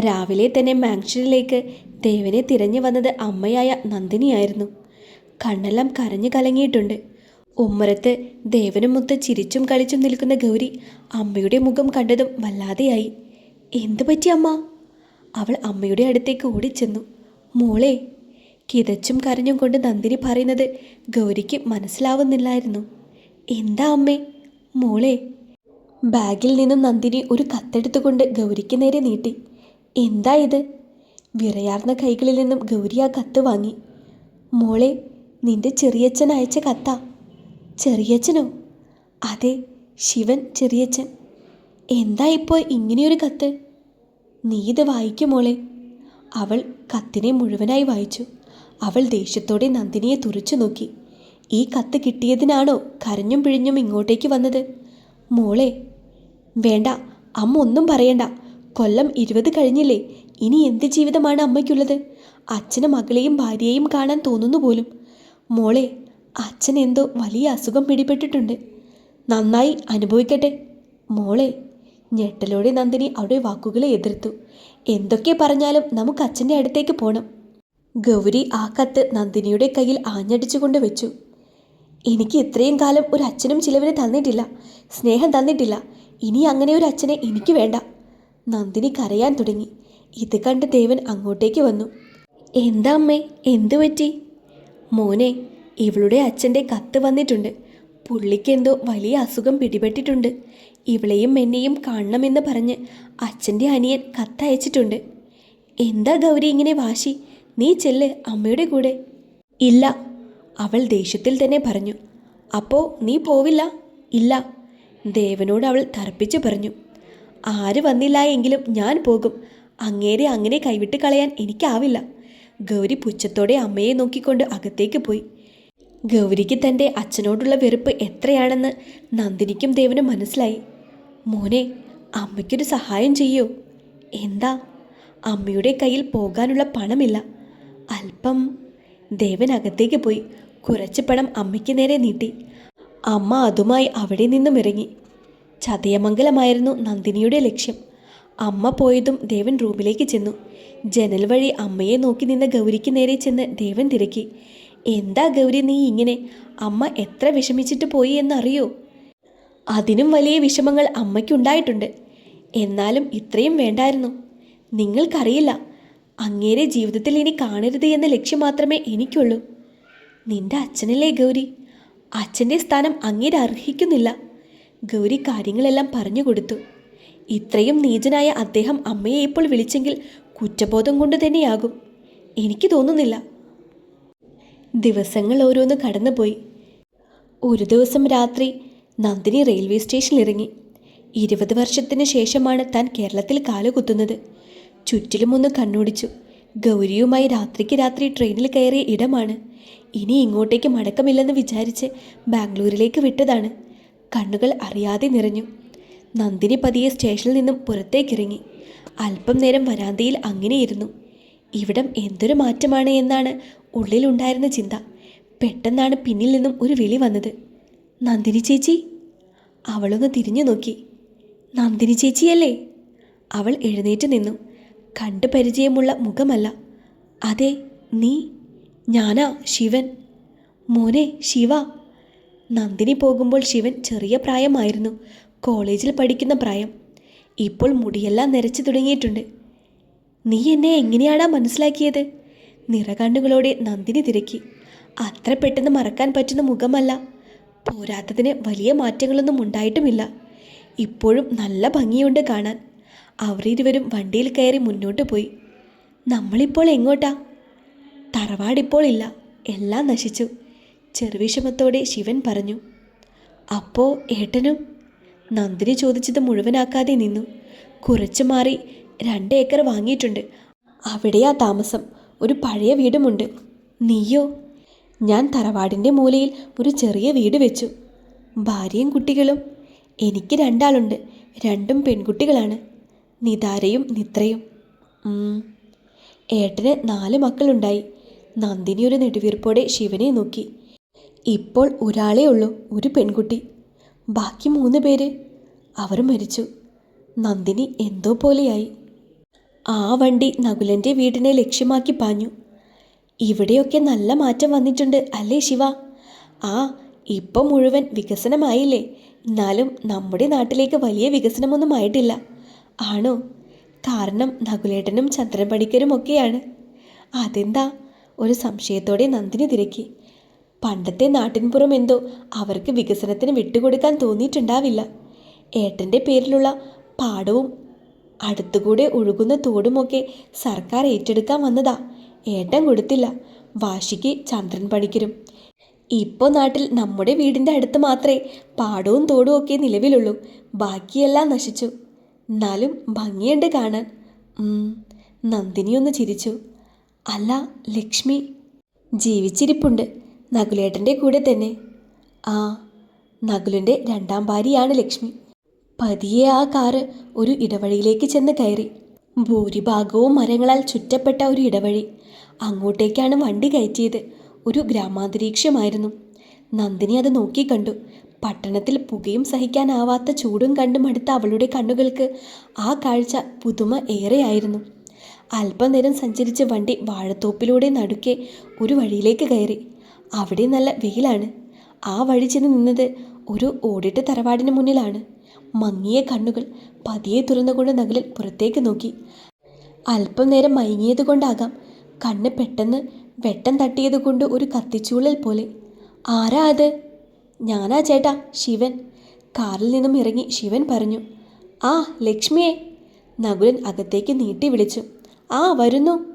രാവിലെ തന്നെ മാങ്ഷനിലേക്ക് ദേവനെ തിരഞ്ഞു വന്നത് അമ്മയായ നന്ദിനിയായിരുന്നു. കണ്ണെല്ലാം കരഞ്ഞു കലങ്ങിയിട്ടുണ്ട്. ഉമ്മറത്ത് ദേവനുമൊത്ത് ചിരിച്ചും കളിച്ചും നിൽക്കുന്ന ഗൗരി അമ്മയുടെ മുഖം കണ്ടതും വല്ലാതെയായി. എന്തു പറ്റി അമ്മ? അവൾ അമ്മയുടെ അടുത്തേക്ക് ഓടിച്ചെന്നു. മോളെ കിതച്ചും കരഞ്ഞും കൊണ്ട് നന്ദിനി പറയുന്നത് ഗൗരിക്ക് മനസ്സിലാവുന്നില്ലായിരുന്നു. എന്താ അമ്മേ? മോളെ ബാഗിൽ നിന്നും നന്ദിനി ഒരു കത്തെടുത്തുകൊണ്ട് ഗൗരിക്ക് നേരെ നീട്ടി. എന്താ ഇത്? വിറയാർന്ന കൈകളിൽ നിന്നും ഗൗരി ആ കത്ത് വാങ്ങി. മോളെ നിന്റെ ചെറിയച്ഛൻ അയച്ച കത്താ. ചെറിയച്ഛനോ? അതെ ശിവൻ ചെറിയച്ഛൻ. എന്താ ഇപ്പോൾ ഇങ്ങനെയൊരു കത്ത്? നീ ഇത് വായിക്കും മോളെ. അവൾ കത്തിനെ മുഴുവനായി വായിച്ചു. അവൾ ദേഷ്യത്തോടെ നന്ദിനിയെ തുറച്ചു നോക്കി. ഈ കത്ത് കിട്ടിയതിനാണോ കരഞ്ഞും പിഴിഞ്ഞും ഇങ്ങോട്ടേക്ക് വന്നത്? മോളെ വേണ്ട അമ്മ ഒന്നും പറയണ്ട. കൊല്ലം ഇരുപത് കഴിഞ്ഞില്ലേ? ഇനി എന്ത് ജീവിതമാണ് അമ്മയ്ക്കുള്ളത്? അച്ഛന് മകളെയും ഭാര്യയെയും കാണാൻ തോന്നുന്നു പോലും. മോളെ അച്ഛൻ എന്തോ വലിയ അസുഖം പിടിപെട്ടിട്ടുണ്ട്. നന്നായി അനുഭവിക്കട്ടെ. മോളെ ഞെട്ടലോടെ നന്ദിനി അവിടെ വാക്കുകളെ എതിർത്തു. എന്തൊക്കെ പറഞ്ഞാലും നമുക്ക് അച്ഛന്റെ അടുത്തേക്ക് പോകണം ഗൗരി ആ കത്ത് നന്ദിനിയുടെ കയ്യിൽ ആഞ്ഞടിച്ചുകൊണ്ട് വെച്ചു. എനിക്ക് ഇത്രയും കാലം ഒരു അച്ഛനും ചിലവിന് തന്നിട്ടില്ല. സ്നേഹം തന്നിട്ടില്ല. ഇനി അങ്ങനെ ഒരു അച്ഛനെ എനിക്ക് വേണ്ട. നന്ദിനി കരയാൻ തുടങ്ങി. ഇത് കണ്ട് ദേവൻ അങ്ങോട്ടേക്ക് വന്നു. എന്താ അമ്മേ എന്തു പറ്റി? മോനെ ഇവളുടെ അച്ഛന്റെ കത്ത് വന്നിട്ടുണ്ട്. പുള്ളിക്കെന്തോ വലിയ അസുഖം പിടിപെട്ടിട്ടുണ്ട്. ഇവളെയും എന്നെയും കാണണമെന്ന് പറഞ്ഞ് അച്ഛന്റെ അനിയൻ കത്തയച്ചിട്ടുണ്ട്. എന്താ ഗൗരി ഇങ്ങനെ വാശി? നീ ചെല്ല് അമ്മയുടെ കൂടെ. ഇല്ല അവൾ ദേഷ്യത്തിൽ തന്നെ പറഞ്ഞു. അപ്പോൾ നീ പോവില്ല? ഇല്ല ദേവനോട് അവൾ തറപ്പിച്ചു പറഞ്ഞു. ആര് വന്നില്ല എങ്കിലും ഞാൻ പോകും. അങ്ങേരെ അങ്ങനെ കൈവിട്ട് കളയാൻ എനിക്കാവില്ല. ഗൗരി പുച്ഛത്തോടെ അമ്മയെ നോക്കിക്കൊണ്ട് അകത്തേക്ക് പോയി. ഗൗരിക്ക് തന്റെ അച്ഛനോടുള്ള വെറുപ്പ് എത്രയാണെന്ന് നന്ദിനിക്കും ദേവനും മനസ്സിലായി. മോനെ അമ്മയ്ക്കൊരു സഹായം ചെയ്യോ. എന്താ? അമ്മയുടെ കയ്യിൽ പോകാനുള്ള പണമില്ല. അല്പം. ദേവൻ അകത്തേക്ക് പോയി. കുറച്ച് പണം അമ്മയ്ക്ക് നേരെ നീട്ടി. അമ്മ അതുമായി അവിടെ നിന്നും ഇറങ്ങി. ചതയമംഗലമായിരുന്നു നന്ദിനിയുടെ ലക്ഷ്യം. അമ്മ പോയതും ദേവൻ റൂമിലേക്ക് ചെന്നു. ജനൽ വഴി അമ്മയെ നോക്കി നിന്ന ഗൗരിക്ക് നേരെ ചെന്ന് ദേവൻ തിരക്കി. എന്താ ഗൗരി നീ ഇങ്ങനെ? അമ്മ എത്ര വിഷമിച്ചിട്ട് പോയി എന്നറിയോ? അതിനും വലിയ വിഷമങ്ങൾ അമ്മയ്ക്കുണ്ടായിട്ടുണ്ട്. എന്നാലും ഇത്രയും വേണ്ടായിരുന്നു. നിങ്ങൾക്കറിയില്ല. അങ്ങേരെ ജീവിതത്തിൽ ഇനി കാണരുത് എന്ന ലക്ഷ്യം മാത്രമേ എനിക്കുള്ളൂ. നിന്റെ അച്ഛനല്ലേ ഗൗരി? അച്ഛന്റെ സ്ഥാനം അങ്ങേരെ അർഹിക്കുന്നില്ല ഗൗരി കാര്യങ്ങളെല്ലാം പറഞ്ഞു കൊടുത്തു. ഇത്രയും നീചനായ അദ്ദേഹം അമ്മയെ ഇപ്പോൾ വിളിച്ചെങ്കിൽ കുറ്റബോധം കൊണ്ട് തന്നെയാകും. എനിക്ക് തോന്നുന്നില്ല. ദിവസങ്ങൾ ഓരോന്ന് കടന്നുപോയി. ഒരു ദിവസം രാത്രി നന്ദിനി റെയിൽവേ സ്റ്റേഷനിൽ ഇറങ്ങി. ഇരുപത് വർഷത്തിന് ശേഷമാണ് താൻ കേരളത്തിൽ കാലുകുത്തുന്നത്. ചുറ്റിലും ഒന്ന് കണ്ണോടിച്ചു. ഗൗരിയുമായി രാത്രിക്ക് രാത്രി ട്രെയിനിൽ കയറിയ ഇടമാണ്. ഇനി ഇങ്ങോട്ടേക്ക് മടക്കമില്ലെന്ന് വിചാരിച്ച് ബാംഗ്ലൂരിലേക്ക് വിട്ടതാണ്. കണ്ണുകൾ അറിയാതെ നിറഞ്ഞു. നന്ദിനി പതിയെ സ്റ്റേഷനിൽ നിന്നും പുറത്തേക്കിറങ്ങി. അല്പം നേരം വരാന്തയിൽ അങ്ങനെയിരുന്നു. ഇവിടം എന്തൊരു മാറ്റമാണ് എന്നാണ് ഉള്ളിലുണ്ടായിരുന്ന ചിന്ത. പെട്ടെന്നാണ് പിന്നിൽ നിന്നും ഒരു വിളി വന്നത്. നന്ദിനി ചേച്ചി? അവളൊന്ന് തിരിഞ്ഞു നോക്കി. നന്ദിനി ചേച്ചിയല്ലേ? അവൾ എഴുന്നേറ്റ് നിന്നു. കണ്ടു പരിചയമുള്ള മുഖമല്ല. അതെ നീ? ഞാനാ ശിവൻ. മോനെ ശിവ. നന്ദിനി പോകുമ്പോൾ ശിവൻ ചെറിയ പ്രായമായിരുന്നു. കോളേജിൽ പഠിക്കുന്ന പ്രായം. ഇപ്പോൾ മുടിയെല്ലാം നിരച്ചു തുടങ്ങിയിട്ടുണ്ട്. നീ എന്നെ എങ്ങനെയാടാ മനസ്സിലാക്കിയത്? നിറകണ്ണുകളോടെ നന്ദിനി തിരക്കി. അത്ര പെട്ടെന്ന് മറക്കാൻ പറ്റുന്ന മുഖമല്ല. പോരാത്തതിന് വലിയ മാറ്റങ്ങളൊന്നും ഉണ്ടായിട്ടുമില്ല. ഇപ്പോഴും നല്ല ഭംഗിയുണ്ട് കാണാൻ. അവരിരുവരും വണ്ടിയിൽ കയറി മുന്നോട്ട് പോയി. നമ്മളിപ്പോൾ എങ്ങോട്ടാ? തറവാടിപ്പോൾ ഇല്ല. എല്ലാം നശിച്ചു. ചെറുവിഷമത്തോടെ ശിവൻ പറഞ്ഞു അപ്പോ ഏട്ടനും? നന്ദിനി ചോദിച്ചത് മുഴുവനാക്കാതെ നിന്നു. കുറച്ചു മാറി രണ്ട് ഏക്കർ വാങ്ങിയിട്ടുണ്ട്. അവിടെയാ താമസം. ഒരു പഴയ വീടുമുണ്ട്. നീയോ? ഞാൻ തറവാടിന്റെ മൂലയിൽ ഒരു ചെറിയ വീട് വെച്ചു. ഭാര്യയും കുട്ടികളും. എനിക്ക് രണ്ടാളുണ്ട്. രണ്ടും പെൺകുട്ടികളാണ്. നിതാരയും നിത്രയും. ഏട്ടന് നാല് മക്കളുണ്ടായി. നന്ദിനി ഒരു നെടുവീർപ്പോടെ ശിവനെ നോക്കി. ഇപ്പോൾ ഒരാളേ ഉള്ളൂ ഒരു പെൺകുട്ടി. ബാക്കി മൂന്ന് പേര്. അവർ മരിച്ചു. നന്ദിനി എന്തോ പോലെയായി. ആ വണ്ടി നകുലന്റെ വീടിനെ ലക്ഷ്യമാക്കി പാഞ്ഞു. ഇവിടെയൊക്കെ നല്ല മാറ്റം വന്നിട്ടുണ്ട് അല്ലേ ശിവ? ആ ഇപ്പം മുഴുവൻ വികസനമായില്ലേ? എന്നാലും നമ്മുടെ നാട്ടിലേക്ക് വലിയ വികസനമൊന്നും ആയിട്ടില്ല. ആണോ? കാരണം നകുലേട്ടനും ചന്ദ്രൻ പണിക്കരും ഒക്കെയാണ് അതെന്താ? ഒരു സംശയത്തോടെ നന്ദിനി തിരക്കി. പണ്ടത്തെ നാട്ടിൻപുറം എന്തോ അവർക്ക് വികസനത്തിന് വിട്ടുകൊടുക്കാൻ തോന്നിയിട്ടുണ്ടാവില്ല. ഏട്ടന്റെ പേരിലുള്ള പാടവും അടുത്തുകൂടെ ഒഴുകുന്ന തോടുമൊക്കെ സർക്കാർ ഏറ്റെടുക്കാൻ വന്നതാ. ഏട്ടൻ കൊടുത്തില്ല. വാശിക്ക് ചന്ദ്രൻ പണിക്കരും. ഇപ്പോൾ നാട്ടിൽ നമ്മുടെ വീടിന്റെ അടുത്ത് മാത്രമേ പാടവും തോടും ഒക്കെ നിലവിലുള്ളൂ. ബാക്കിയെല്ലാം നശിച്ചു. എന്നാലും ഭംഗിയുണ്ട് കാണാൻ. നന്ദിനിയൊന്ന് ചിരിച്ചു. അല്ല ലക്ഷ്മി. ജീവിച്ചിരിപ്പുണ്ട്. നകുലേട്ടന്റെ കൂടെ തന്നെ. ആ നകുലിന്റെ രണ്ടാം ഭാര്യയാണ് ലക്ഷ്മി. പതിയെ ആ കാറ് ഒരു ഇടവഴിയിലേക്ക് ചെന്ന് കയറി. ഭൂരിഭാഗവും മരങ്ങളാൽ ചുറ്റപ്പെട്ട ഒരു ഇടവഴി. അങ്ങോട്ടേക്കാണ് വണ്ടി കയറ്റിയത്. ഒരു ഗ്രാമാന്തരീക്ഷമായിരുന്നു. നന്ദിനി അത് നോക്കിക്കണ്ടു പട്ടണത്തിൽ പുകയും സഹിക്കാനാവാത്ത ചൂടും കണ്ടും അടുത്ത അവളുടെ കണ്ണുകൾക്ക് ആ കാഴ്ച പുതുമ ഏറെയായിരുന്നു. അല്പനേരം സഞ്ചരിച്ച വണ്ടി വാഴത്തോപ്പിലൂടെ നടുക്കെ ഒരു വഴിയിലേക്ക് കയറി. അവിടെ നല്ല വെയിലാണ്. ആ വഴി ചെന്ന് നിന്നത് ഒരു ഓടിട്ട തറവാടിന് മുന്നിലാണ്. മങ്ങിയ കണ്ണുകൾ പതിയെ തുറന്നുകൊണ്ട് നഗലിൽ പുറത്തേക്ക് നോക്കി. അല്പം നേരം മയങ്ങിയത് കൊണ്ടാകാം കണ്ണ് പെട്ടെന്ന് വെട്ടം തട്ടിയത് കൊണ്ട് ഒരു കത്തിച്ചൂളൽ പോലെ. ആരാ അത്? ഞാനാ ചേട്ടാ ശിവൻ. കാറിൽ നിന്നും ഇറങ്ങി ശിവൻ പറഞ്ഞു ആ ലക്ഷ്മിയെ. നകുലൻ അകത്തേക്ക് നീട്ടി വിളിച്ചു ആ വരുന്നു.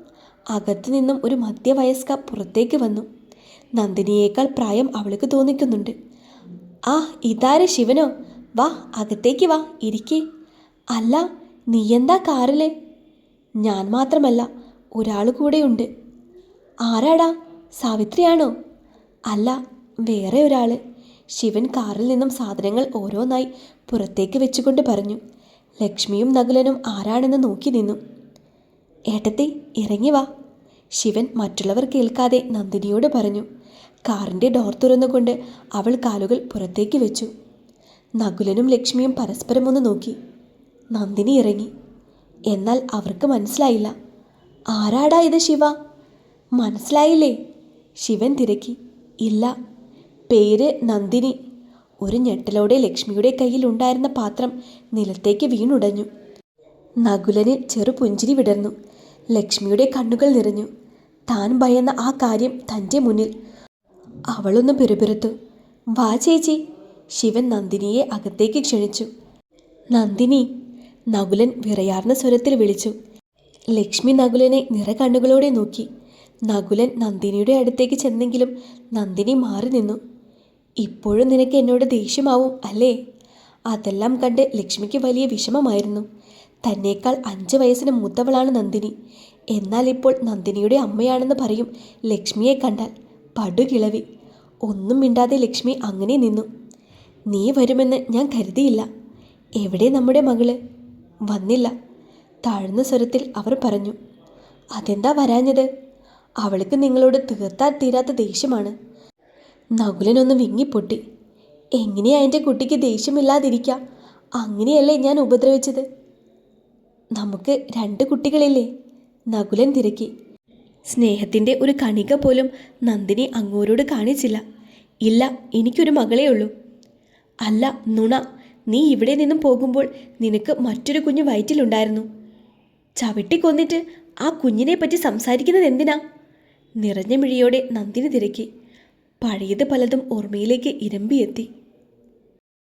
അകത്തു നിന്നും ഒരു മധ്യവയസ്ക പുറത്തേക്ക് വന്നു. നന്ദിനിയേക്കാൾ പ്രായം അവൾക്ക് തോന്നിക്കുന്നുണ്ട്. ആ ഇതാരെ ശിവനോ? വാ അകത്തേക്ക് വാ ഇരിക്കേ. അല്ല നീ എന്താ കാറിൽ? ഞാൻ മാത്രമല്ല ഒരാൾ കൂടെയുണ്ട്. ആരാടാ? സാവിത്രിയാണോ? അല്ല വേറെ ഒരാൾ ശിവൻ കാറിൽ നിന്നും സാധനങ്ങൾ ഓരോന്നായി പുറത്തേക്ക് വെച്ചുകൊണ്ട് പറഞ്ഞു. ലക്ഷ്മിയും നകുലനും ആരാണെന്ന് നോക്കി നിന്നു. ഏട്ടത്തി ഇറങ്ങി വാ. ശിവൻ മറ്റുള്ളവർ കേൾക്കാതെ നന്ദിനിയോട് പറഞ്ഞു കാറിന്റെ ഡോർ തുറന്നുകൊണ്ട് അവൾ കാലുകൾ പുറത്തേക്ക് വെച്ചു. നകുലനും ലക്ഷ്മിയും പരസ്പരം ഒന്ന് നോക്കി. നന്ദിനി ഇറങ്ങി. എന്നാൽ അവർക്ക് മനസ്സിലായില്ല. ആരാടാ ഇത് ശിവ? മനസ്സിലായില്ലേ ശിവൻ തിരക്കി. ഇല്ല. പേര് നന്ദിനി. ഒരു ഞെട്ടലോടെ ലക്ഷ്മിയുടെ കയ്യിൽ ഉണ്ടായിരുന്ന പാത്രം നിലത്തേക്ക് വീണുടഞ്ഞു. നകുലന് ചെറുപുഞ്ചിരി വിടർന്നു. ലക്ഷ്മിയുടെ കണ്ണുകൾ നിറഞ്ഞു. താൻ ഭയന്ന ആ കാര്യം തന്റെ മുന്നിൽ. അവളൊന്ന് പിറുപിറുത്തു. വാ ചേച്ചി. ശിവൻ നന്ദിനിയെ അകത്തേക്ക് ക്ഷണിച്ചു. നന്ദിനി നകുലൻ വിറയാർന്ന സ്വരത്തിൽ വിളിച്ചു. ലക്ഷ്മി നകുലനെ നിറ കണ്ണുകളോടെ നോക്കി. നകുലൻ നന്ദിനിയുടെ അടുത്തേക്ക് ചെന്നെങ്കിലും നന്ദിനി മാറി നിന്നു. ഇപ്പോഴും നിനക്ക് എന്നോട് ദേഷ്യമാവും അല്ലേ? അതെല്ലാം കണ്ട് ലക്ഷ്മിക്ക് വലിയ വിഷമമായിരുന്നു. തന്നേക്കാൾ അഞ്ച് വയസ്സിന് മൂത്തവളാണ് നന്ദിനി. എന്നാൽ ഇപ്പോൾ നന്ദിനിയുടെ അമ്മയാണെന്ന് പറയും ലക്ഷ്മിയെ കണ്ടാൽ. പടുകിളവി ഒന്നും മിണ്ടാതെ ലക്ഷ്മി അങ്ങനെ നിന്നു. നീ വരുമെന്ന് ഞാൻ കരുതിയില്ല. എവിടെ നമ്മുടെ മകൾ? വന്നില്ല. താഴ്ന്ന സ്വരത്തിൽ അവർ പറഞ്ഞു. അതെന്താ വരാഞ്ഞത്? അവൾക്ക് നിങ്ങളോട് തീർത്താൽ തീരാത്ത ദേഷ്യമാണ്. നകുലനൊന്ന് വിങ്ങിപ്പൊട്ടി. എങ്ങനെയാ എന്റെ കുട്ടിക്ക് ദേഷ്യമില്ലാതിരിക്കുക അങ്ങനെയല്ലേ ഞാൻ ഉപദ്രവിച്ചത്? നമുക്ക് രണ്ട് കുട്ടികളില്ലേ? നകുലൻ തിരക്കി. സ്നേഹത്തിന്റെ ഒരു കണിക പോലും നന്ദിനി അങ്ങോരോട് കാണിച്ചില്ല. ഇല്ല എനിക്കൊരു മകളേ ഉള്ളൂ. അല്ല നുണ നീ ഇവിടെ നിന്നും പോകുമ്പോൾ നിനക്ക് മറ്റൊരു കുഞ്ഞ് വയറ്റിലുണ്ടായിരുന്നു. ചവിട്ടിക്കൊന്നിട്ട് ആ കുഞ്ഞിനെ പറ്റി സംസാരിക്കുന്നത് എന്തിനാ? നിറഞ്ഞ മിഴിയോടെ നന്ദിനി തിരക്കി. പഴയത് പലതും ഓർമ്മയിലേക്ക് ഇരമ്പിയെത്തി.